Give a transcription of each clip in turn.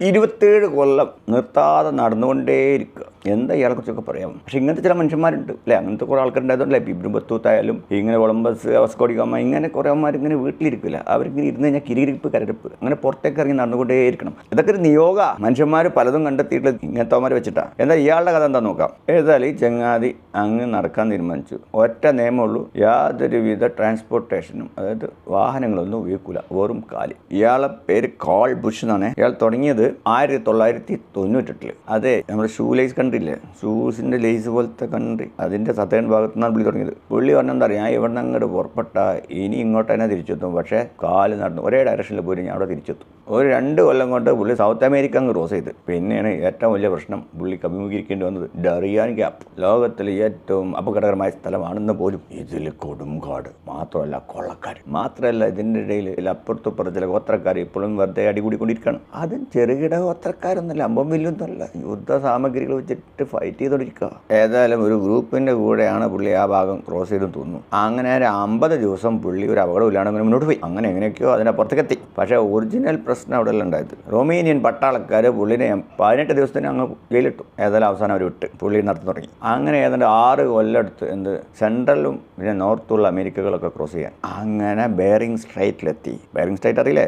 ഇരുപത്തേഴ് കൊല്ലം നിർത്താതെ നടന്നുകൊണ്ടേയിരിക്കുക. എന്താ ഇയാളെ കുറിച്ചൊക്കെ പറയാം? പക്ഷെ ഇങ്ങനത്തെ ചില മനുഷ്യന്മാരുണ്ട് അല്ലേ? അങ്ങനത്തെ കുറേ ആൾക്കാരുണ്ടായതുകൊണ്ടല്ലേ? ഇബ്രും ബത്തൂത്തായാലും ഇങ്ങനെ കൊളംബസ് അവസ്കോടിക്കമ്മ ഇങ്ങനെ കുറേ അമ്മമാർ ഇങ്ങനെ വീട്ടിലിരിക്കില്ല. അവരിങ്ങനെ ഇരുന്ന് കഴിഞ്ഞാൽ കിരികിരിപ്പ് കരടിപ്പ് അങ്ങനെ പുറത്തേക്ക് ഇറങ്ങി നടന്നുകൊണ്ടേ ഇരിക്കണം. ഇതൊക്കെ ഒരു നിയോഗ. മനുഷ്യന്മാർ പലതും കണ്ടെത്തിയിട്ട് ഇങ്ങനത്തെ അമ്മമാർ വെച്ചിട്ടാണ് എന്താ ഇയാളുടെ കഥ എന്താ നോക്കാം. ഏതായാലും ഈ ചങ്ങാതി അങ്ങ് നടക്കാൻ തീരുമാനിച്ചു. ഒറ്റ നിയമമുള്ളൂ യാതൊരുവിധ ട്രാൻസ്പോർട്ടേഷനും അതായത് വാഹനങ്ങളൊന്നും ഉപയോഗിക്കില്ല വെറും കാൽ. ഇയാളെ പേര് കോൾ ബുഷ് എന്നാണ്. ഇയാൾ തുടങ്ങിയത് ആയിരത്തി തൊള്ളായിരത്തി തൊണ്ണൂറ്റെട്ടിൽ. അതെ നമ്മുടെ ഷൂ ലൈസ് കണ്ടില്ലേ. ഷൂസിന്റെ ലേസ് പോലത്തെ കൺട്രി അതിന്റെ സത്തേൺ ഭാഗത്തു നിന്നാണ് പുള്ളി തുടങ്ങിയത്. പുള്ളി പറഞ്ഞെന്താ പറയുക ഞാൻ ഇവിടെ നിന്ന് അങ്ങോട്ട് പുറപ്പെട്ട ഇനി ഇങ്ങോട്ട് തന്നെ തിരിച്ചെത്തും. പക്ഷേ കാൽ നടന്നു ഒരേ ഡയറക്ഷനിൽ പോയി ഞാൻ അവിടെ തിരിച്ചെത്തും. ഒരു രണ്ട് കൊല്ലം കൊണ്ട് പുള്ളി സൗത്ത് അമേരിക്ക അങ്ങ് ക്രോസ് ചെയ്ത്. പിന്നെയാണ് ഏറ്റവും വലിയ പ്രശ്നം പുള്ളി അഭിമുഖീകരിക്കേണ്ടി വന്നത്. ഡറിയാൻ ഗ്യാപ്പ് ലോകത്തിലെ ഏറ്റവും അപകടകരമായ സ്ഥലമാണെന്ന് പോലും ഇതിൽ കൊടുങ്കാട് മാത്രമല്ല കൊള്ളക്കാർ മാത്രമല്ല ഇതിന്റെ ഇടയിൽ അപ്പുറത്തുപ്പുറത്ത് ചില ഗോത്രക്കാർ ഇപ്പോഴും വെറുതെ അടികൂടിക്കൊണ്ടിരിക്കുകയാണ്. അതും ചെറുകിട ഗോത്രക്കാരൊന്നുമല്ല അമ്പം വലിയൊന്നുമല്ല യുദ്ധ സാമഗ്രികൾ വെച്ചിട്ട് ഫൈറ്റ് ചെയ്തുകൊണ്ടിരിക്കുക ഏതായാലും ഒരു ഗ്രൂപ്പിന്റെ കൂടെയാണ് പുള്ളി ആ ഭാഗം ക്രോസ് ചെയ്തെന്ന് തോന്നുന്നു. അങ്ങനെ ഒരു അമ്പത് ദിവസം പുള്ളി ഒരു അപകടമില്ലാണ്ട് അങ്ങനെ മുന്നോട്ട് പോയി. അങ്ങനെ എങ്ങനെയൊക്കെയോ അതിനപ്പുറത്തേക്ക് എത്തി പക്ഷേ ഒറിജിനൽ പ്രശ്നം അവിടെ എല്ലാം ഉണ്ടായത്. റൊമേനിയൻ പട്ടാളക്കാർ പുള്ളിനെ പതിനെട്ട് ദിവസത്തിന് അങ്ങ് ജയിലിട്ടു ഏതായാലും അവസാനം അവർ വിട്ട്. പുള്ളി നടത്തി തുടങ്ങി. അങ്ങനെ ഏതാണ്ട് ആറ് കൊല്ലെടുത്ത് എന്ത് സെൻട്രലും പിന്നെ നോർത്തുള്ള അമേരിക്കകളൊക്കെ ക്രോസ് ചെയ്യാൻ. അങ്ങനെ ബെയറിംഗ് സ്ട്രൈറ്റിലെത്തി. ബെയറിംഗ് സ്ട്രൈറ്റ് അറിയില്ലേ?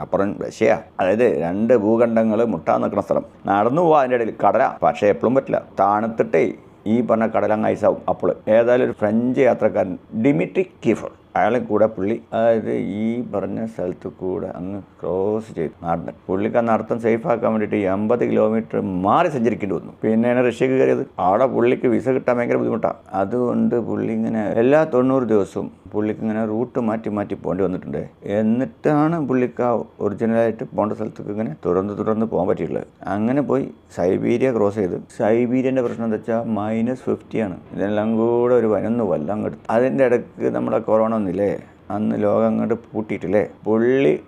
അപ്പുറം റഷ്യ. അതായത് രണ്ട് ഭൂഖണ്ഡങ്ങൾ മുട്ടാൻ നിൽക്കുന്ന സ്ഥലം. നടന്നു പോവാ അതിന്റെ ഇടയിൽ. കടല. പക്ഷേ എപ്പോഴും പറ്റില്ല. താണത്തിട്ടേ ഈ പറഞ്ഞ കടലങ്ങ് ഐസാവും അപ്പോൾ ഏതായാലും ഒരു ഫ്രഞ്ച് യാത്രക്കാരൻ ഡിമിട്രി കീഫർ അയാളെ കൂടെ പുള്ളി അതായത് ഈ പറഞ്ഞ സ്ഥലത്ത് കൂടെ അങ്ങ് ക്രോസ് ചെയ്തു നടന്ന് പുള്ളിക്ക് ആ സേഫ് ആക്കാൻ വേണ്ടിയിട്ട് എൺപത് കിലോമീറ്റർ മാറി സഞ്ചരിക്കേണ്ടി വന്നു. പിന്നെയാണ് റഷ്യക്ക് കയറിയത്. അവിടെ പുള്ളിക്ക് വിസ കിട്ടാൻ ഭയങ്കര ബുദ്ധിമുട്ടാണ് അതുകൊണ്ട് പുള്ളി ഇങ്ങനെ എല്ലാ തൊണ്ണൂറ് ദിവസവും പുള്ളിക്ക് ഇങ്ങനെ റൂട്ട് മാറ്റി മാറ്റി പോകേണ്ടി വന്നിട്ടുണ്ട്. എന്നിട്ടാണ് പുള്ളിക്ക് ആ ഒറിജിനലായിട്ട് പോകേണ്ട സ്ഥലത്തേക്ക് ഇങ്ങനെ തുറന്ന് തുറന്ന് പോകാൻ പറ്റിയിട്ടുള്ളത്. അങ്ങനെ പോയി സൈബീരിയ ക്രോസ് ചെയ്ത്. സൈബീരിയന്റെ പ്രശ്നം എന്താ വെച്ചാൽ മൈനസ് ഫിഫ്റ്റിയാണ് ഇതെല്ലാം കൂടെ ഒരു വനൊന്ന് വല്ലം കിട്ടും അതിന്റെ ഇടയ്ക്ക് നമ്മുടെ കൊറോണ ഒന്നില്ലേ അന്ന് ലോകം അങ്ങോട്ട് പൂട്ടിയിട്ടില്ലേ? പുള്ളി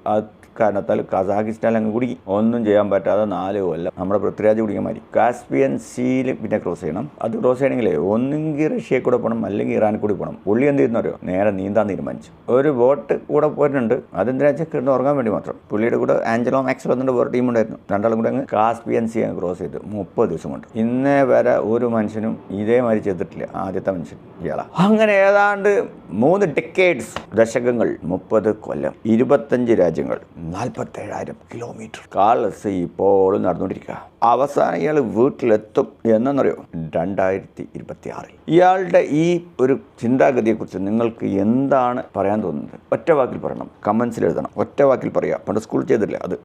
കാരണത്താൽ കസാഖിസ്ഥാൻ അങ്ങ് കുടുങ്ങി. ഒന്നും ചെയ്യാൻ പറ്റാതെ നാല് കൊല്ലം നമ്മുടെ പൃഥ്വിരാജ് കുടിക്കാൻ മാറി കാസ്പിയൻ സീൽ പിന്നെ ക്രോസ് ചെയ്യണം. അത് ക്രോസ് ചെയ്യണമെങ്കിലേ ഒന്നുകിൽ റഷ്യയിൽ കൂടെ പോകണം അല്ലെങ്കിൽ ഇറാനിൽ കൂടി പോകണം. പുള്ളി എന്ത് ചെയ്യുന്ന നേരെ നീന്താൻ തീരുമാനിച്ചു. ഒരു ബോട്ട് കൂടെ പോയിട്ടുണ്ട് അതെന്തിനാ വെച്ചാൽ കിടന്ന് ഉറങ്ങാൻ വേണ്ടി മാത്രം. പുള്ളിയുടെ കൂടെ ആഞ്ചലോ മാക്സ് വന്നിട്ട് വേറെ ടീം ഉണ്ടായിരുന്നു. രണ്ടാളും കൂടെ അങ്ങ് കാസ്പിയൻ സീ അങ്ങ് ക്രോസ് ചെയ്ത്. മുപ്പത് ദിവസം കൊണ്ട്. ഇന്നേ വരെ ഒരു മനുഷ്യനും ഇതേമാതിരി ചെയ്തിട്ടില്ല. ആദ്യത്തെ മനുഷ്യൻ ഇയാളാണ് അങ്ങനെ ഏതാണ്ട് മൂന്ന് ഡിക്കേഡ്സ് ദശകങ്ങൾ മുപ്പത് കൊല്ലം ഇരുപത്തഞ്ച് രാജ്യങ്ങൾ നാൽപ്പത്തേഴായിരം കിലോമീറ്റർ കാലസ് ഇപ്പോഴും നടന്നുകൊണ്ടിരിക്കുക അവസാനം ഇയാൾ വീട്ടിലെത്തും എന്നറിയോ രണ്ടായിരത്തി ഇരുപത്തി ആറിൽ ഇയാളുടെ ഈ ഒരു ചിന്താഗതിയെക്കുറിച്ച് നിങ്ങൾക്ക് എന്താണ് പറയാൻ തോന്നുന്നത്? ഒറ്റ വാക്കിൽ പറയണം. കമൻസിൽ എഴുതണം. ഒറ്റ വാക്കിൽ പറയുക പണ്ട് സ്കൂൾ ചെയ്തില്ല അത്?